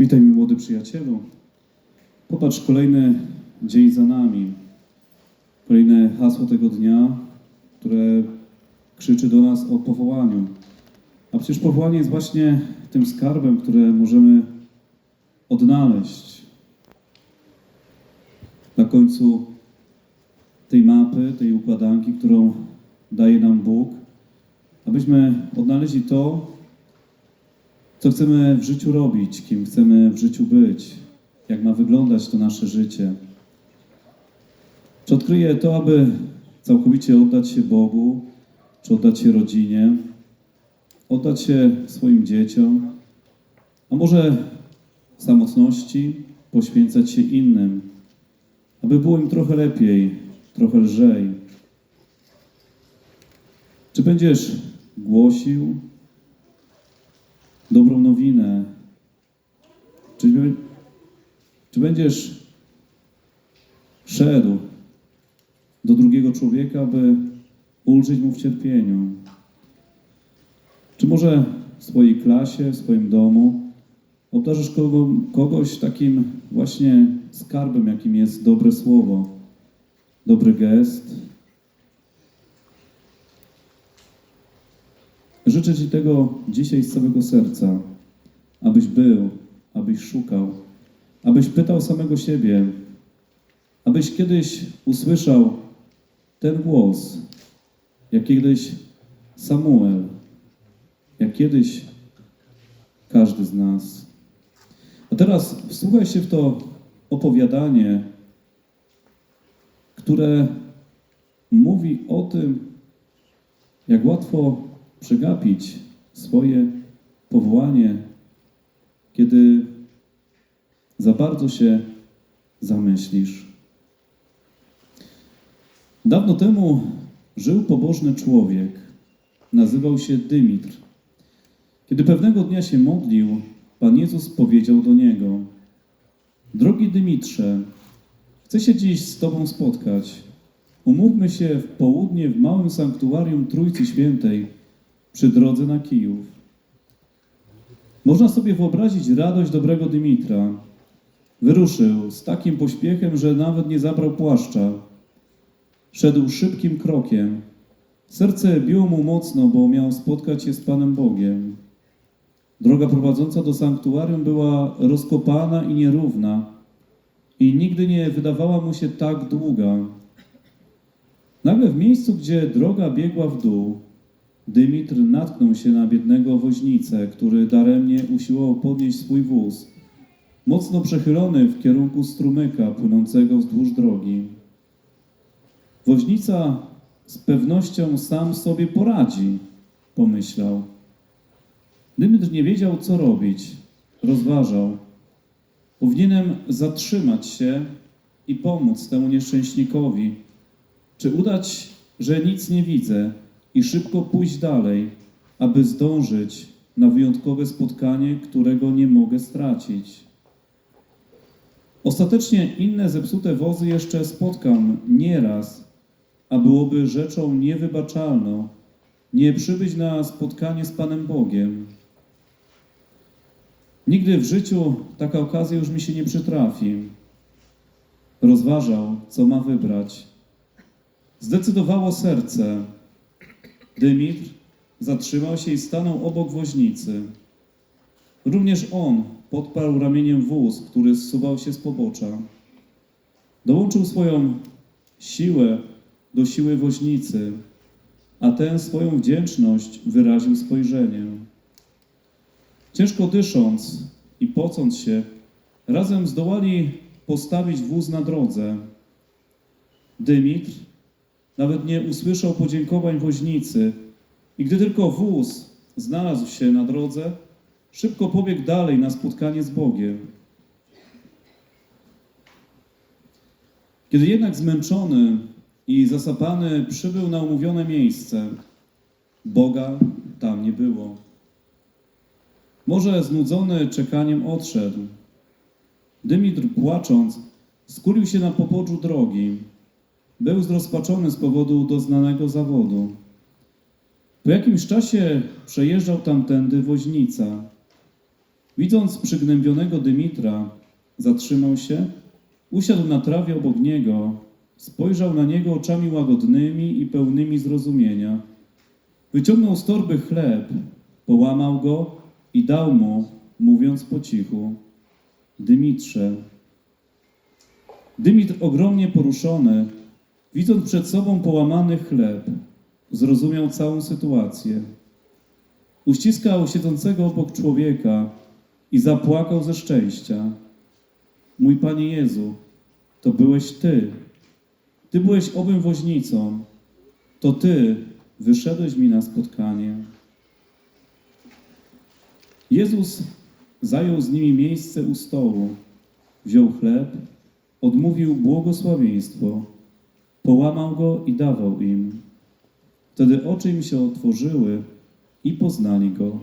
Witaj, mój młody przyjacielu. Popatrz, kolejny dzień za nami. Kolejne hasło tego dnia, które krzyczy do nas o powołaniu. A przecież powołanie jest właśnie tym skarbem, które możemy odnaleźć na końcu tej mapy, tej układanki, którą daje nam Bóg, abyśmy odnaleźli to, co chcemy w życiu robić, kim chcemy w życiu być, jak ma wyglądać to nasze życie. Czy odkryję to, aby całkowicie oddać się Bogu, czy oddać się rodzinie, oddać się swoim dzieciom, a może w samotności poświęcać się innym, aby było im trochę lepiej, trochę lżej. Czy będziesz głosił dobrą nowinę? Czy, czy będziesz szedł do drugiego człowieka, by ulżyć mu w cierpieniu? Czy może w swojej klasie, w swoim domu obdarzysz kogo, kogoś takim właśnie skarbem, jakim jest dobre słowo, dobry gest? Życzę Ci tego dzisiaj z całego serca, abyś był, abyś szukał, abyś pytał samego siebie, abyś kiedyś usłyszał ten głos, jak kiedyś Samuel, jak kiedyś każdy z nas. A teraz wsłuchaj się w to opowiadanie, które mówi o tym, jak łatwo przegapić swoje powołanie, kiedy za bardzo się zamyślisz. Dawno temu żył pobożny człowiek. Nazywał się Dymitr. Kiedy pewnego dnia się modlił, Pan Jezus powiedział do niego: Drogi Dymitrze, chcę się dziś z Tobą spotkać. Umówmy się w południe w małym sanktuarium Trójcy Świętej przy drodze na Kijów. Można sobie wyobrazić radość dobrego Dymitra. Wyruszył z takim pośpiechem, że nawet nie zabrał płaszcza. Szedł szybkim krokiem. Serce biło mu mocno, bo miał spotkać się z Panem Bogiem. Droga prowadząca do sanktuarium była rozkopana i nierówna i nigdy nie wydawała mu się tak długa. Nagle w miejscu, gdzie droga biegła w dół, Dymitr natknął się na biednego woźnicę, który daremnie usiłował podnieść swój wóz, mocno przechylony w kierunku strumyka płynącego wzdłuż drogi. Woźnica z pewnością sam sobie poradzi, pomyślał. Dymitr nie wiedział, co robić. Rozważał. Powinienem zatrzymać się i pomóc temu nieszczęśnikowi, czy udać, że nic nie widzę i szybko pójść dalej, aby zdążyć na wyjątkowe spotkanie, którego nie mogę stracić. Ostatecznie inne zepsute wozy jeszcze spotkam nieraz, a byłoby rzeczą niewybaczalną nie przybyć na spotkanie z Panem Bogiem. Nigdy w życiu taka okazja już mi się nie przytrafi. Rozważał, co ma wybrać. Zdecydowało serce. Dymitr zatrzymał się i stanął obok woźnicy. Również on podparł ramieniem wóz, który zsuwał się z pobocza. Dołączył swoją siłę do siły woźnicy, a ten swoją wdzięczność wyraził spojrzeniem. Ciężko dysząc i pocąc się, razem zdołali postawić wóz na drodze. Dymitr nawet nie usłyszał podziękowań woźnicy i gdy tylko wóz znalazł się na drodze, szybko pobiegł dalej na spotkanie z Bogiem. Kiedy jednak zmęczony i zasapany przybył na umówione miejsce, Boga tam nie było. Może znudzony czekaniem odszedł. Dymitr płacząc, skulił się na poboczu drogi. Był zrozpaczony z powodu doznanego zawodu. Po jakimś czasie przejeżdżał tamtędy woźnica. Widząc przygnębionego Dymitra, zatrzymał się, usiadł na trawie obok niego, spojrzał na niego oczami łagodnymi i pełnymi zrozumienia. Wyciągnął z torby chleb, połamał go i dał mu, mówiąc po cichu: Dymitrze. Dymitr, ogromnie poruszony, widząc przed sobą połamany chleb, zrozumiał całą sytuację. Uściskał siedzącego obok człowieka i zapłakał ze szczęścia. Mój Panie Jezu, to byłeś Ty. Ty byłeś owym woźnicą. To Ty wyszedłeś mi na spotkanie. Jezus zajął z nimi miejsce u stołu, wziął chleb, odmówił błogosławieństwo, połamał go i dawał im. Wtedy oczy im się otworzyły i poznali go.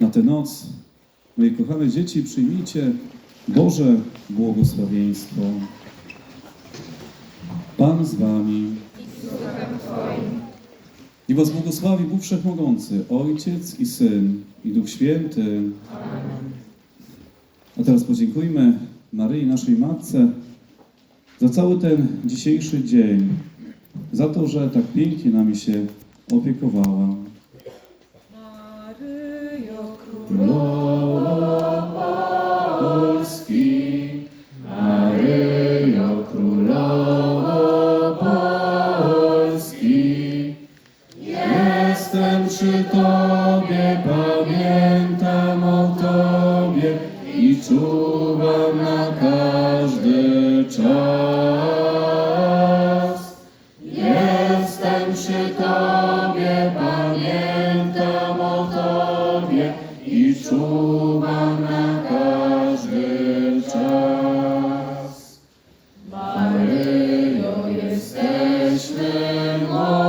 Na tę noc, moje kochane dzieci, przyjmijcie Boże błogosławieństwo. Pan z wami. I was błogosławi Bóg Wszechmogący, Ojciec i Syn i Duch Święty. A teraz podziękujmy Maryi, naszej Matce, za cały ten dzisiejszy dzień, za to, że tak pięknie nami się opiekowała. Maryjo Królowo Polski, Maryjo Królowo czuwam na każdy czas. Jestem przy Tobie, pamiętam o Tobie i czuwam na każdy czas. Maryjo, jesteśmy młodzi.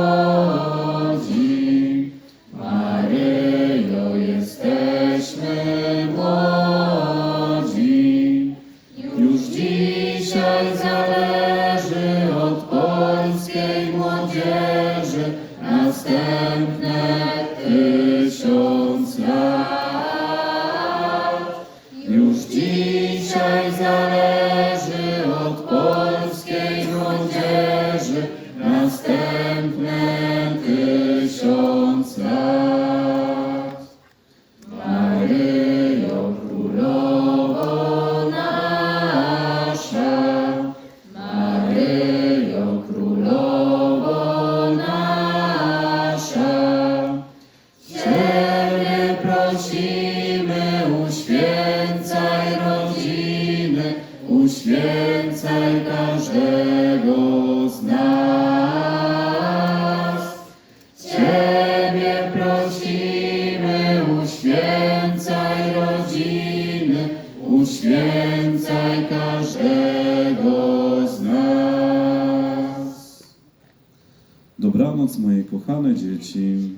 Uświęcaj każdego z nas. Dobranoc, moje kochane dzieci.